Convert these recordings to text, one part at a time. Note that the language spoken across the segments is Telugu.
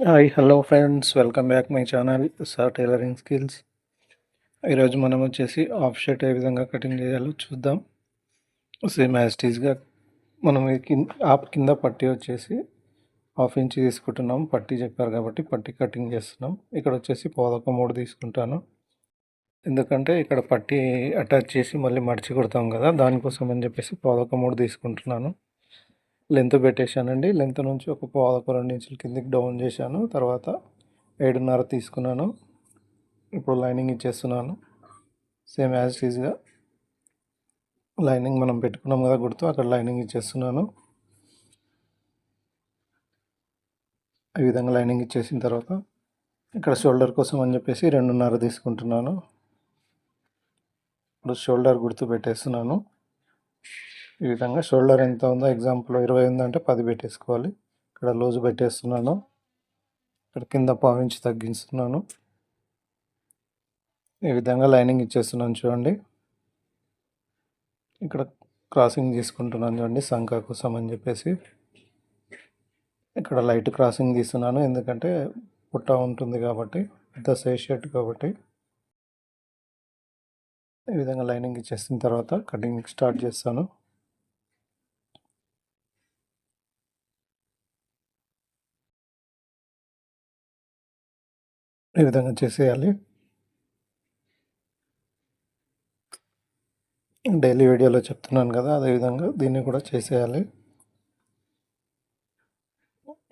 Hi hello friends welcome back my channel sir tailoring skills ఈరోజు మనం వచ్చేసి ఆఫ్ షర్ట్ ఏ విధంగా కటింగ్ చేయాలో చూద్దాం. సేమ్ యాస్టీస్గా మనం కింద ఆప్ కింద పట్టి వచ్చేసి హాఫ్ ఇంచ్ తీసుకుంటున్నాం. పట్టి చెప్పారు కాబట్టి పట్టి కటింగ్ చేస్తున్నాం. ఇక్కడ వచ్చేసి పోదొక మూడు తీసుకుంటాను. ఎందుకంటే ఇక్కడ పట్టి అటాచ్ చేసి మళ్ళీ మడిచి కొడతాం కదా దానికోసం అని చెప్పేసి పోదొక మూడు తీసుకుంటున్నాను. లెంత్ పెట్టేశానండి. లెంత్ నుంచి ఒక పావు రెండు ఇంచుల కిందికి డౌన్ చేశాను. తర్వాత ఏడున్నర తీసుకున్నాను. ఇప్పుడు లైనింగ్ ఇచ్చేస్తున్నాను. సేమ్ యాజ్ ఈజ్గా లైనింగ్ మనం పెట్టుకున్నాం కదా గుర్తు అక్కడ లైనింగ్ ఇచ్చేస్తున్నాను. ఈ విధంగా లైనింగ్ ఇచ్చేసిన తర్వాత ఇక్కడ షోల్డర్ కోసం అని చెప్పేసి రెండున్నర తీసుకుంటున్నాను. ఇప్పుడు షోల్డర్ గుర్తు పెట్టేస్తున్నాను. ఈ విధంగా షోల్డర్ ఎంత ఉందో ఎగ్జాంపుల్ ఇరవై ఉందంటే పది పెట్టేసుకోవాలి. ఇక్కడ లూజ్ పెట్టేస్తున్నాను. ఇక్కడ కింద పావించి తగ్గిస్తున్నాను. ఈ విధంగా లైనింగ్ ఇచ్చేస్తున్నాను చూడండి. ఇక్కడ క్రాసింగ్ తీసుకుంటున్నాను చూడండి సంఖ కోసం అని చెప్పేసి. ఇక్కడ లైట్ క్రాసింగ్ తీస్తున్నాను ఎందుకంటే పుట్ట ఉంటుంది కాబట్టి పెద్ద సైజ్ షర్ట్ కాబట్టి. ఈ విధంగా లైనింగ్ ఇచ్చేసిన తర్వాత కటింగ్ స్టార్ట్ చేస్తాను. ఈ విధంగా చేసేయాలి. డైలీ వీడియోలో చెప్తున్నాను కదా అదేవిధంగా దీన్ని కూడా చేసేయాలి.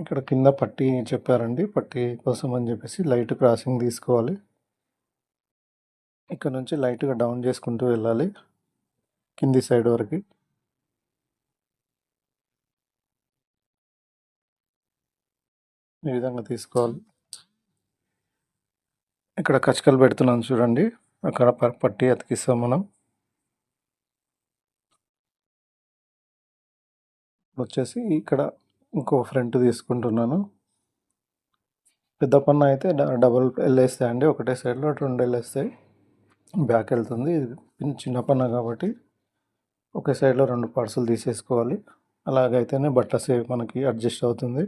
ఇక్కడ కింద పట్టి చెప్పారండి పట్టి కోసం అని చెప్పేసి లైట్ క్రాసింగ్ తీసుకోవాలి. ఇక్కడ నుంచి లైట్గా డౌన్ చేసుకుంటూ వెళ్ళాలి కింది సైడ్ వరకు. ఈ విధంగా తీసుకోవాలి. ఇక్కడ కచకలు పెడుతున్నాను చూడండి. అక్కడ పట్టి అతికిస్తాం మనం. వచ్చేసి ఇక్కడ ఇంకో ఫ్రంట్ తీసుకుంటున్నాను. పెద్ద పన్న అయితే డబల్ వెళ్ళేస్తాయి అండి. ఒకటే సైడ్లో రెండు వెళ్ళేస్తాయి బ్యాక్ వెళ్తుంది. ఇది చిన్న పన్న కాబట్టి ఒకే సైడ్లో రెండు పార్సల్ తీసేసుకోవాలి. అలాగైతేనే బట్ట సేవ్ మనకి అడ్జస్ట్ అవుతుంది.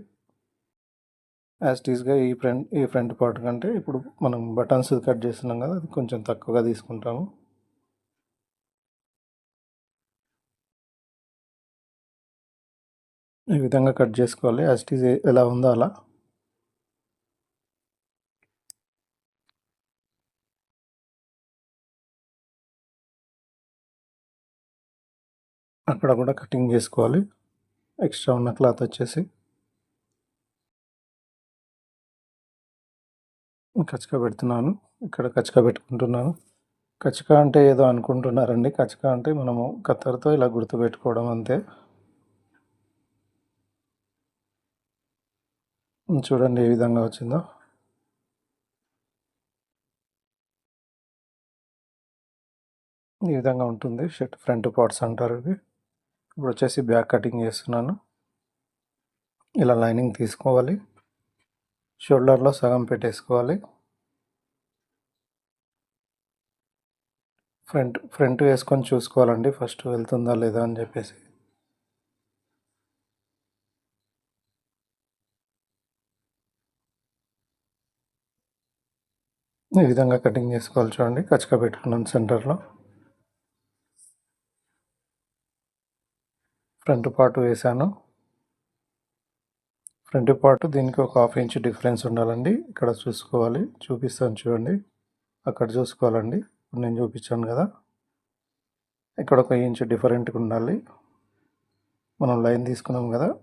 యాజ్ టీస్గా ఈ ఫ్రంట్ ఈ ఫ్రంట్ పార్ట్ కంటే ఇప్పుడు మనం బటన్స్ కట్ చేస్తున్నాం కదా అది కొంచెం తక్కువగా తీసుకుంటాము. ఈ విధంగా కట్ చేసుకోవాలి. యాజ్ టీజ్ ఎలా ఉందో అలా. అక్కడ కూడా కటింగ్ చేసుకోవాలి. ఎక్స్ట్రా ఉన్న క్లాత్ వచ్చేసి. కచక పెడుతున్నాను. ఇక్కడ కచక పెట్టుకుంటున్నాను. కచక అంటే ఏదో అనుకుంటున్నారండి. కచక అంటే మనము కత్తెరతో ఇలా గుర్తుపెట్టుకోవడం అంతే. చూడండి ఏ విధంగా వచ్చిందో. ఈ విధంగా ఉంటుంది. షర్ట్ ఫ్రంట్ పార్ట్స్ అంటారు ఇవి. ఇప్పుడు వచ్చేసి బ్యాక్ కటింగ్ చేస్తున్నాను. ఇలా లైనింగ్ తీసుకోవాలి. షోల్డర్లో సగం పెట్టేసుకోవాలి. ఫ్రంట్ ఫ్రంట్ వేసుకొని చూసుకోవాలండి. ఫస్ట్ వెళ్తుందా లేదా అని చెప్పేసి. ఈ విధంగా కటింగ్ చేసుకోవాలి చూడండి. కచ్చక పెట్టుకున్నాను సెంటర్లో. ఫ్రంట్ పార్ట్ వేసాను ఫ్రంట్ పార్ట్ దీనికి ఒక హాఫ్ ఇంచ్ డిఫరెన్స్ ఉండాలండి. ఇక్కడ చూసుకోవాలి. చూపిస్తాను చూడండి. అక్కడ చూసుకోవాలండి. నేను చూపించాను కదా. ఇక్కడ ఒక ఇంచ్ డిఫరెంట్గా ఉండాలి. మనం లైన్ తీసుకున్నాం కదా.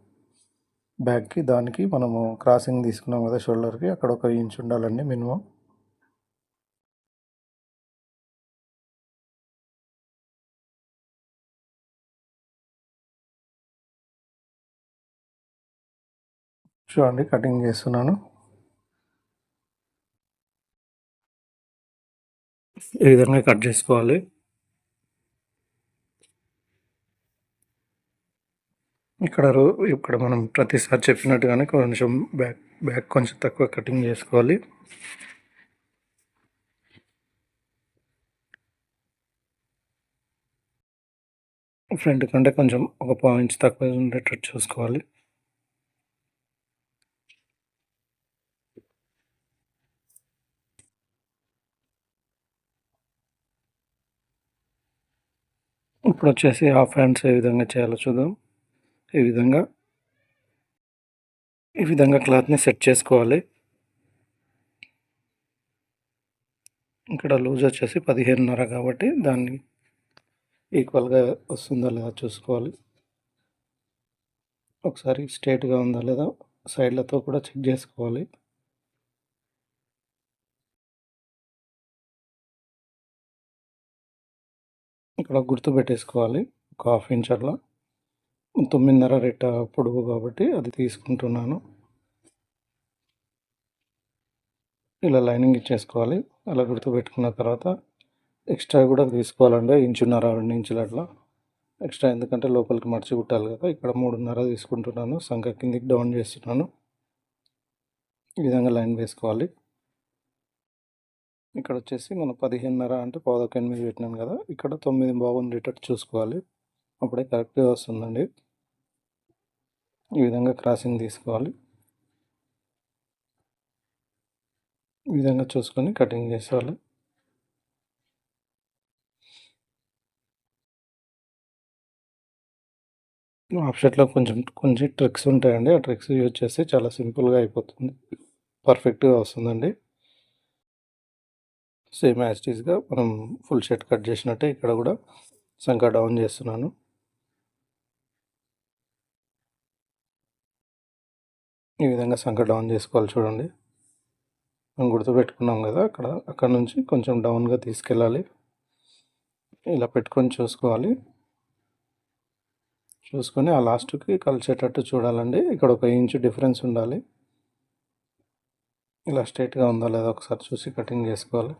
బ్యాగ్కి దానికి మనము క్రాసింగ్ తీసుకున్నాం కదా షోల్డర్కి. అక్కడ ఒక ఇంచ్ ఉండాలండి మినిమం. చూడండి కటింగ్ చేస్తున్నాను. ఈ విధంగా కట్ చేసుకోవాలి. ఇక్కడ ఇక్కడ మనం ప్రతిసారి చెప్పినట్టుగానే కొంచెం బ్యాక్ బ్యాక్ కొంచెం తక్కువ కటింగ్ చేసుకోవాలి. ఫ్రంట్ కంటే కొంచెం ఒక పాయింట్స్ తక్కువ ఉండేటట్టు చూసుకోవాలి. ఇప్పుడు వచ్చేసి హాఫ్ హ్యాండ్స్ ఏ విధంగా చేయాలో చూద్దాం. ఈ విధంగా ఈ విధంగా క్లాత్ని సెట్ చేసుకోవాలి. ఇక్కడ లూజ్ వచ్చేసి పదిహేనున్నర కాబట్టి దాన్ని ఈక్వల్గా వస్తుందా లేదా చూసుకోవాలి. ఒకసారి స్ట్రేట్గా ఉందా లేదా సైడ్లతో కూడా చెక్ చేసుకోవాలి. ఇక్కడ గుర్తు పెట్టేసుకోవాలి. ఒక హాఫ్ ఇంచ్ అట్లా. తొమ్మిదిన్నర రెట్ట పొడుగు కాబట్టి అది తీసుకుంటున్నాను. ఇలా లైనింగ్ ఇచ్చేసుకోవాలి. అలా గుర్తు పెట్టుకున్న తర్వాత ఎక్స్ట్రా కూడా తీసుకోవాలండి. ఇంచున్నర రెండు ఇంచులు అట్లా. ఎక్స్ట్రా ఎందుకంటే లోపలికి మడిచి కుట్టాలి కదా. ఇక్కడ మూడున్నర తీసుకుంటున్నాను. సంఖ కిందికి డౌన్ చేస్తున్నాను. ఈ విధంగా లైన్ వేసుకోవాలి. ఇక్కడ వచ్చేసి మనం పదిహేనున్నర అంటే పాదొక ఎనిమిది పెట్టినాను కదా. ఇక్కడ తొమ్మిది బాగుండేటట్టు చూసుకోవాలి. అప్పుడే కరెక్ట్గా వస్తుందండి. ఈ విధంగా క్రాసింగ్ తీసుకోవాలి. ఈ విధంగా చూసుకొని కటింగ్ చేసుకోవాలి ఆప్షెట్లో కొంచెం కొంచెం ట్రిక్స్ ఉంటాయండి. ఆ ట్రిక్స్ యూజ్ చేస్తే చాలా సింపుల్గా అయిపోతుంది. పర్ఫెక్ట్గా వస్తుందండి. సేమ్ యాస్టీస్గా మనం ఫుల్ షర్ట్ కట్ చేసినట్టే ఇక్కడ కూడా సంఖ డౌన్ చేస్తున్నాను. ఈ విధంగా సంఖ డౌన్ చేసుకోవాలి చూడండి. మనం గుర్తుపెట్టుకున్నాం కదా అక్కడ అక్కడ నుంచి కొంచెం డౌన్గా తీసుకెళ్ళాలి. ఇలా పెట్టుకొని చూసుకోవాలి. చూసుకొని ఆ లాస్ట్కి కలిసేటట్టు చూడాలండి. ఇక్కడ ఒక ఇంచు డిఫరెన్స్ ఉండాలి. ఇలా స్ట్రైట్గా ఉందా లేదా ఒకసారి చూసి కటింగ్ చేసుకోవాలి.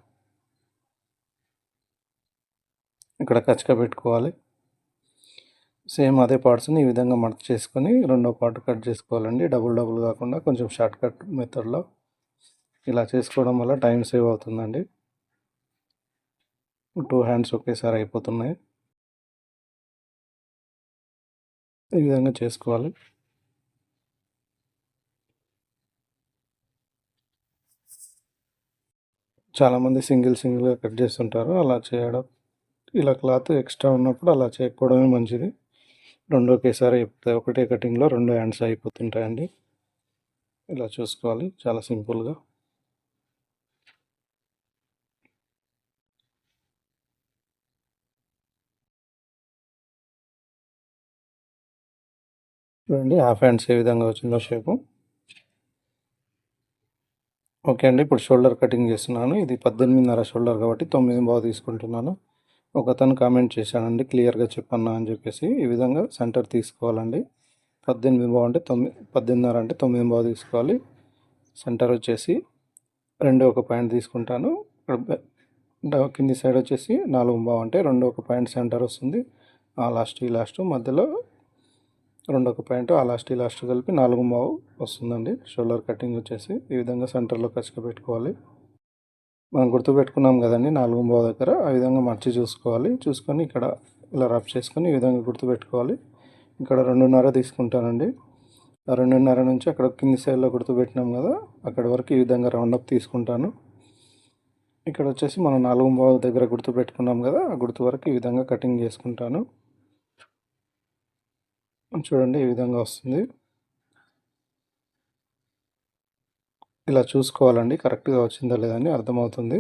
ఇక్కడ కచ్చక పెట్టుకోవాలి. సేమ్ అదే పార్ట్స్ని ఈ విధంగా మడత చేసుకొని రెండో పార్ట్ కట్ చేసుకోవాలండి. డబుల్ డబుల్ కాకుండా కొంచెం షార్ట్ కట్ మెథడ్లో ఇలా చేసుకోవడం వల్ల టైం సేవ్ అవుతుందండి. టూ హ్యాండ్స్ ఒకేసారి అయిపోతున్నాయి. ఈ విధంగా చేసుకోవాలి. చాలామంది సింగిల్ సింగిల్గా కట్ చేస్తుంటారు. అలా చేయడం ఇలా క్లాత్ ఎక్స్ట్రా ఉన్నప్పుడు అలా చేయకపోవడమే మంచిది. రెండు ఒకేసారి అయిపోతాయి ఒకటే కటింగ్లో రెండు హ్యాండ్స్ అయిపోతుంటాయండి. ఇలా చూసుకోవాలి చాలా సింపుల్గా. చూడండి హాఫ్ హ్యాండ్స్ ఏ విధంగా వచ్చిందో షేపు. ఓకే అండి ఇప్పుడు షోల్డర్ కటింగ్ చేస్తున్నాను. ఇది పద్దెనిమిదిన్నర షోల్డర్ కాబట్టి తొమ్మిది బాగా తీసుకుంటున్నాను. ఒకతను కామెంట్ చేశాడండి క్లియర్గా చెప్పన్నా అని చెప్పేసి ఈ విధంగా సెంటర్ తీసుకోవాలండి. పద్దెనిమిది బాగుంటే తొమ్మిది పద్దెనిమిదిన్నర అంటే తొమ్మిది బాగా తీసుకోవాలి. సెంటర్ వచ్చేసి రెండు ఒక పాయింట్ తీసుకుంటాను. కింది సైడ్ వచ్చేసి నాలుగు బాగుంటే రెండు ఒక పాయింట్ సెంటర్ వస్తుంది. ఆ లాస్ట్ ఈ లాస్ట్ మధ్యలో రెండు ఒక పాయింట్ ఆ లాస్ట్ ఈ లాస్ట్ కలిపి నాలుగు బావు వస్తుందండి. షోల్డర్ కటింగ్ వచ్చేసి ఈ విధంగా సెంటర్లో కచ్చిక పెట్టుకోవాలి. మనం గుర్తుపెట్టుకున్నాం కదండి నాలుగు మావు దగ్గర ఆ విధంగా మర్చి చూసుకోవాలి. చూసుకొని ఇక్కడ ఇలా రబ్ చేసుకొని ఈ విధంగా గుర్తుపెట్టుకోవాలి. ఇక్కడ రెండున్నర తీసుకుంటానండి. ఆ రెండున్నర నుంచి అక్కడ కింది సైడ్లో గుర్తుపెట్టినాం కదా అక్కడ వరకు ఈ విధంగా రౌండప్ తీసుకుంటాను. ఇక్కడ వచ్చేసి మనం నాలుగు బావు దగ్గర గుర్తు పెట్టుకున్నాం కదా ఆ గుర్తు వరకు ఈ విధంగా కటింగ్ చేసుకుంటాను. చూడండి ఈ విధంగా వస్తుంది. ఇలా చూసుకోవాలండి. కరెక్ట్గా వచ్చిందా లేదని అర్థమవుతుంది.